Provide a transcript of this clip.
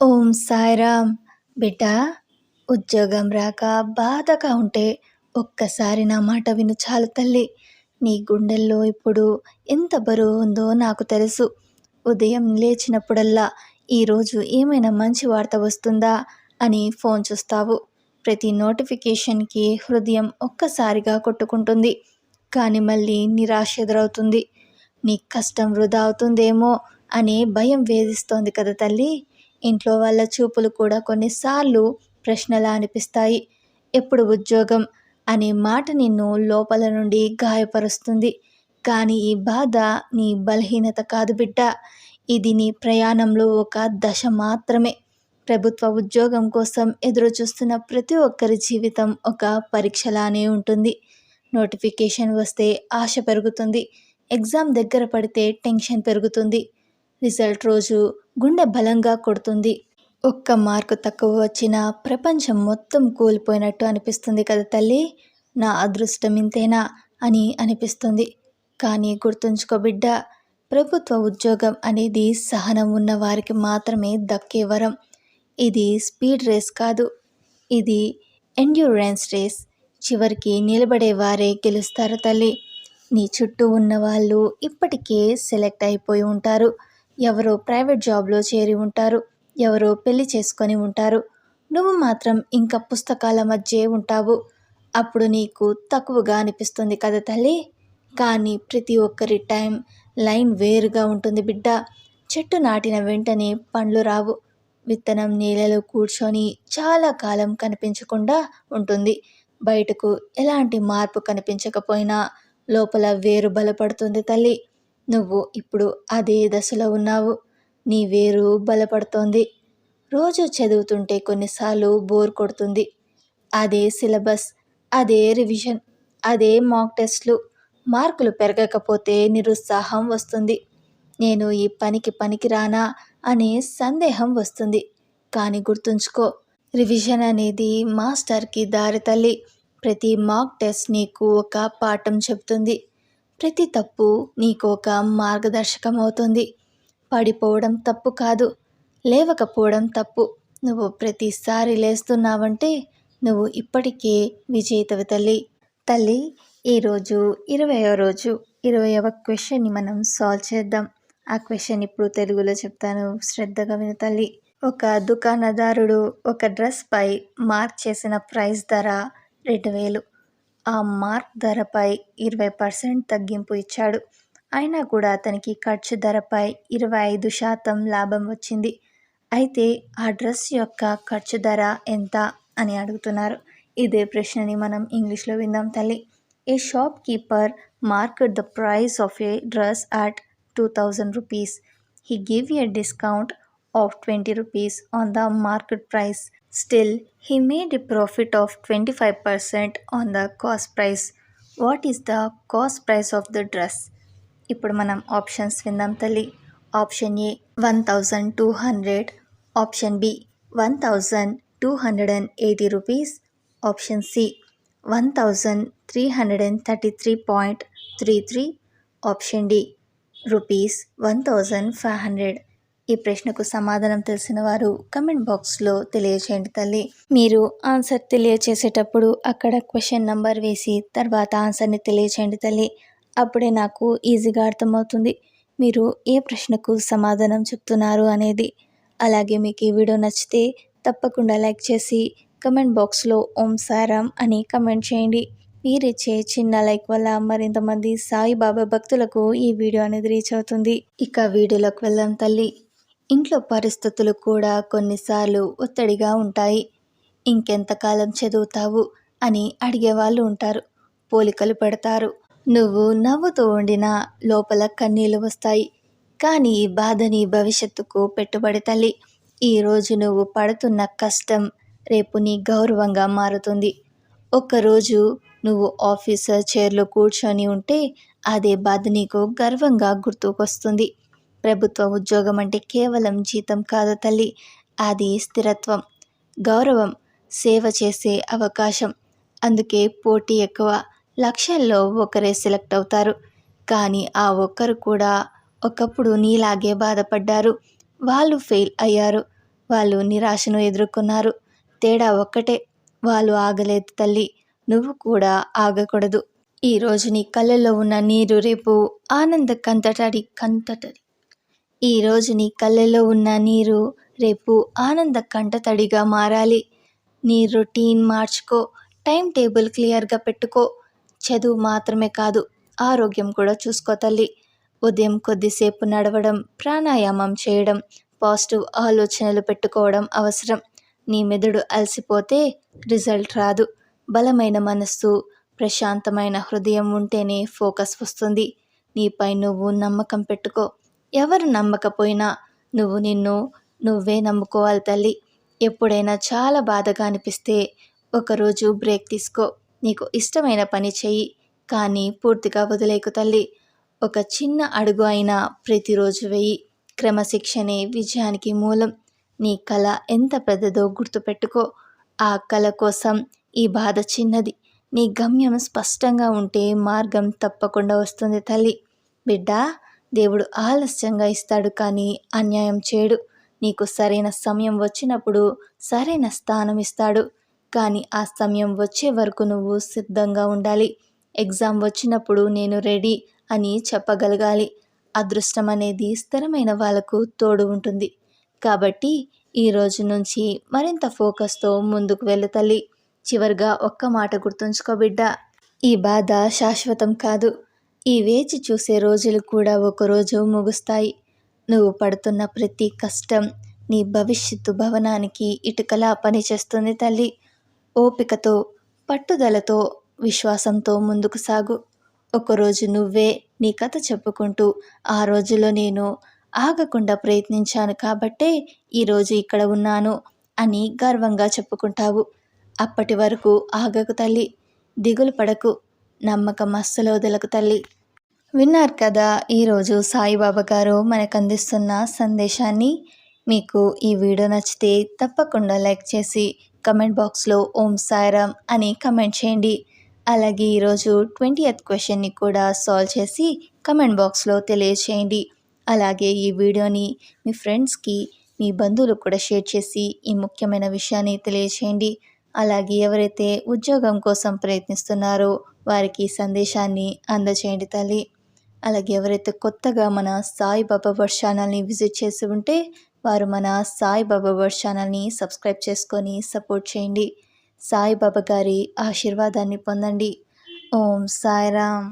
ఓం సాయిరామ్. బిడ్డ ఉద్యోగం రాక బాధగా ఉంటే ఒక్కసారి నా మాట విను చాలు తల్లి. నీ గుండెల్లో ఇప్పుడు ఎంత బరువు ఉందో నాకు తెలుసు. ఉదయం లేచినప్పుడల్లా ఈరోజు ఏమైనా మంచి వార్త వస్తుందా అని ఫోన్ చూస్తావు. ప్రతి నోటిఫికేషన్కి హృదయం ఒక్కసారిగా కొట్టుకుంటుంది. కానీ మళ్ళీ నిరాశ ఎదురవుతుంది. నీ కష్టం వృధా అవుతుందేమో అనే భయం వేధిస్తోంది కదా తల్లి. ఇంట్లో వాళ్ళ చూపులు కూడా కొన్నిసార్లు ప్రశ్నలా అనిపిస్తాయి. ఎప్పుడు ఉద్యోగం? అనే మాట నిన్ను లోపల నుండి గాయపరుస్తుంది. కానీ ఈ బాధ నీ బలహీనత కాదు బిడ్డ. ఇది నీ ప్రయాణంలో ఒక దశ మాత్రమే. ప్రభుత్వ ఉద్యోగం కోసం ఎదురు చూస్తున్న ప్రతి ఒక్కరి జీవితం ఒక పరీక్షలానే ఉంటుంది. నోటిఫికేషన్ వస్తే ఆశ పెరుగుతుంది. ఎగ్జామ్ దగ్గర పడితే టెన్షన్ పెరుగుతుంది. రిజల్ట్ రోజు గుండె బలంగా కొడుతుంది. ఒక్క మార్కు తక్కువ వచ్చినా ప్రపంచం మొత్తం కూలిపోయినట్టు అనిపిస్తుంది కదా తల్లి? నా అదృష్టం ఇంతేనా? అని అనిపిస్తుంది. కానీ గుర్తుంచుకో బిడ్డ ప్రభుత్వ ఉద్యోగం అనేది సహనం ఉన్న వారికి మాత్రమే దక్కే వరం. ఇది స్పీడ్ రేస్ కాదు. ఇది ఎండ్యూరెన్స్ రేస్ చివరికి నిలబడే వారే గెలుస్తారు తల్లి. నీ చుట్టూ ఉన్న వాళ్ళు ఇప్పటికే సెలెక్ట్ అయిపోయి ఉంటారు. ఎవరో ప్రైవేట్ జాబ్లో చేరి ఉంటారు ఎవరో పెళ్ళి చేసుకొని ఉంటారు. నువ్వు మాత్రం ఇంకా పుస్తకాల మధ్య ఉంటావు. అప్పుడు నీకు తక్కువగా అనిపిస్తుంది కదా తల్లి? కానీ ప్రతి ఒక్కరి టైం లైన్ వేరుగా ఉంటుంది బిడ్డ. చెట్టు నాటిన వెంటనే పండ్లు రావు. విత్తనం నీళ్ళలో కూర్చొని చాలా కాలం కనిపించకుండా ఉంటుంది. బయటకు ఎలాంటి మార్పు కనిపించకపోయినా లోపల వేరు బలపడుతుంది తల్లి. నువ్వు ఇప్పుడు అదే దశలో ఉన్నావు. నీ వేరు బలపడుతోంది. రోజు చదువుతుంటే కొన్నిసార్లు బోర్ కొడుతుంది. అదే సిలబస్ అదే రివిజన్ అదే మాక్ టెస్ట్లు మార్కులు పెరగకపోతే నిరుత్సాహం వస్తుంది. నేను ఈ పనికి పనికి రానా అనే సందేహం వస్తుంది. కానీ గుర్తుంచుకో రివిజన్ అనేది మాస్టర్కి దారి తల్లి. ప్రతి మాక్ టెస్ట్ నీకు ఒక పాఠం చెబుతుంది. ప్రతి తప్పు నీకు ఒక మార్గదర్శకం అవుతుంది పడిపోవడం తప్పు కాదు. లేవకపోవడం తప్పు. నువ్వు ప్రతిసారి లేస్తున్నావంటే నువ్వు ఇప్పటికే విజేతవి తల్లి. తల్లి ఈరోజు ఇరవయో రోజు. ఇరవయవ క్వశ్చన్ని మనం సాల్వ్ చేద్దాం. ఆ క్వశ్చన్ ఇప్పుడు తెలుగులో చెప్తాను. శ్రద్ధగా విను తల్లి. ఒక దుకాణదారుడు ఒక డ్రెస్పై మార్క్ చేసిన ప్రైస్ ధర రెండు వేలు. ఆ మార్క్ ధరపై ఇరవై పర్సెంట్ తగ్గింపు ఇచ్చాడు. అయినా కూడా అతనికి ఖర్చు ధరపై ఇరవై ఐదు శాతం లాభం వచ్చింది. అయితే ఆ డ్రెస్ యొక్క ఖర్చు ధర ఎంత అని అడుగుతున్నారు. ఇదే ప్రశ్నని మనం ఇంగ్లీష్లో విందాం తల్లి. A shopkeeper market the price of a dress at two thousand rupees? He give a discount of twenty rupees on the market price. Still, he made a profit of 25% on the cost price. What is the cost price of the dress ఇప్పుడు మనం options విందాం తల్లి. Option A one thousand two hundred option B one thousand two hundred and eighty rupees option C one thousand three hundred and thirty three point three three option D rupees one thousand five hundred ఈ ప్రశ్నకు సమాధానం తెలిసిన వారు comment బాక్స్లో తెలియచేయండి తల్లి. మీరు answer తెలియచేసేటప్పుడు అక్కడ క్వశ్చన్ నంబర్ వేసి తర్వాత ఆన్సర్ని తెలియచేయండి తల్లి. అప్పుడే నాకు ఈజీగా అర్థమవుతుంది. మీరు ఏ ప్రశ్నకు సమాధానం చెప్తున్నారు అనేది. అలాగే మీకు ఈ వీడియో నచ్చితే తప్పకుండా లైక్ చేసి కమెంట్ బాక్స్లో ఓం సారాం అని కమెంట్ చేయండి. మీరిచ్చే చిన్న లైక్ వల్ల మరింతమంది సాయిబాబా భక్తులకు ఈ వీడియో అనేది రీచ్ అవుతుంది. ఇక వీడియోలోకి వెళ్దాం తల్లి. ఇంట్లో పరిస్థితులు కూడా కొన్నిసార్లు ఒత్తిడిగా ఉంటాయి. ఇంకెంతకాలం చదువుతావు? అని అడిగేవాళ్ళు ఉంటారు. పోలికలు పెడతారు. నువ్వు నవ్వుతూ ఉండినా లోపల కన్నీళ్ళు వస్తాయి. కానీ ఈ బాధని భవిష్యత్తుకు పెట్టుబడి తల్లి. ఈరోజు నువ్వు పడుతున్న కష్టం రేపు నీ గౌరవంగా మారుతుంది. ఒక్కరోజు నువ్వు ఆఫీసర్ చైర్లో కూర్చొని ఉంటే అదే బాధ నీకు గర్వంగా గుర్తుకొస్తుంది. ప్రభుత్వ ఉద్యోగం అంటే కేవలం జీతం కాదు తల్లి. అది స్థిరత్వం గౌరవం సేవ చేసే అవకాశం. అందుకే పోటీ ఎక్కువ లక్ష్యంలో ఒకరే సెలెక్ట్ అవుతారు. కానీ ఆ ఒక్కరు కూడా ఒకప్పుడు నీలాగే బాధపడ్డారు. వాళ్ళు ఫెయిల్ అయ్యారు. వాళ్ళు నిరాశను ఎదుర్కొన్నారు. తేడా ఒక్కటే వాళ్ళు ఆగలేదు తల్లి. నువ్వు కూడా ఆగకూడదు. ఈరోజు నీ కళ్ళల్లో ఉన్న నీరు రేపు ఆనంద కంతటడి కంతటడి. ఈరోజు నీ కళ్ళలో ఉన్న నీరు రేపు ఆనంద కంటతడిగా మారాలి. నీ రొటీన్ మార్చుకో టైం టేబుల్ క్లియర్గా పెట్టుకో. చదువు మాత్రమే కాదు ఆరోగ్యం కూడా చూసుకో తల్లి. ఉదయం కొద్దిసేపు నడవడం ప్రాణాయామం చేయడం పాజిటివ్ ఆలోచనలు పెట్టుకోవడం అవసరం. నీ మెదడు అలసిపోతే రిజల్ట్ రాదు. బలమైన మనస్సు ప్రశాంతమైన హృదయం ఉంటేనే ఫోకస్ వస్తుంది. నీపై నువ్వు నమ్మకం పెట్టుకో. ఎవరు నమ్మకపోయినా నువ్వు నిన్ను నువ్వే నమ్ముకోవాలి తల్లి. ఎప్పుడైనా చాలా బాధగా అనిపిస్తే ఒకరోజు బ్రేక్ తీసుకో. నీకు ఇష్టమైన పని చెయ్యి కానీ పూర్తిగా వదిలేకు తల్లి. ఒక చిన్న అడుగు అయినా ప్రతిరోజు వెయ్యి క్రమశిక్షణే విజయానికి మూలం. నీ కళ ఎంత పెద్దదో గుర్తుపెట్టుకో. ఆ కళ కోసం ఈ బాధ చిన్నది. నీ గమ్యం స్పష్టంగా ఉంటే మార్గం తప్పకుండా వస్తుంది తల్లి. బిడ్డ దేవుడు ఆలస్యంగా ఇస్తాడు కానీ అన్యాయం చేయడు. నీకు సరైన సమయం వచ్చినప్పుడు సరైన స్థానం ఇస్తాడు. కానీ ఆ సమయం వచ్చే వరకు నువ్వు సిద్ధంగా ఉండాలి. ఎగ్జామ్ వచ్చినప్పుడు నేను రెడీ అని చెప్పగలగాలి. అదృష్టం అనేది స్థిరమైన వాళ్ళకు తోడు ఉంటుంది. కాబట్టి ఈ రోజు నుంచి మరింత ఫోకస్తో ముందుకు వెళ్ళు తల్లి. చివరిగా ఒక్క మాట గుర్తుంచుకో బిడ్డ. ఈ బాధ శాశ్వతం కాదు. ఈ వేచి చూసే రోజులు కూడా ఒకరోజు ముగుస్తాయి. నువ్వు పడుతున్న ప్రతి కష్టం నీ భవిష్యత్తు భవనానికి ఇటుకలా పనిచేస్తుంది తల్లి. ఓపికతో పట్టుదలతో విశ్వాసంతో ముందుకు సాగు. ఒకరోజు నువ్వే నీ కథ చెప్పుకుంటూ ఆ రోజులో నేను ఆగకుండా ప్రయత్నించాను కాబట్టే ఈరోజు ఇక్కడ ఉన్నాను అని గర్వంగా చెప్పుకుంటావు. అప్పటి వరకు ఆగకు తల్లి. దిగులు పడకు. నమ్మకం అస్సలు వదలకు తల్లి. విన్నారు కదా ఈరోజు సాయిబాబా గారు మనకు అందిస్తున్న సందేశాన్ని. మీకు ఈ వీడియో నచ్చితే తప్పకుండా లైక్ చేసి కమెంట్ బాక్స్లో ఓం సాయిరామ్ అని కమెంట్ చేయండి. అలాగే ఈరోజు ట్వంటీ ఎత్ క్వశ్చన్ని కూడా సాల్వ్ చేసి కమెంట్ బాక్స్లో తెలియచేయండి. అలాగే ఈ వీడియోని మీ ఫ్రెండ్స్కి మీ బంధువులు కూడా షేర్ చేసి ఈ ముఖ్యమైన విషయాన్ని తెలియచేయండి. అలాగే ఎవరైతే ఉద్యోగం కోసం ప్రయత్నిస్తున్నారో వారికి సందేశాన్ని అందచేయండి తల్లి. అలాగే ఎవరైతే కొత్తగా మన సాయిబాబా వర్షానల్ని విజిట్ చేసి ఉంటే వారు మన సాయిబాబా వర్షానల్ని సబ్స్క్రైబ్ చేసుకొని సపోర్ట్ చేయండి. సాయిబాబా గారి ఆశీర్వాదాన్ని పొందండి. ఓం సాయిరామ్.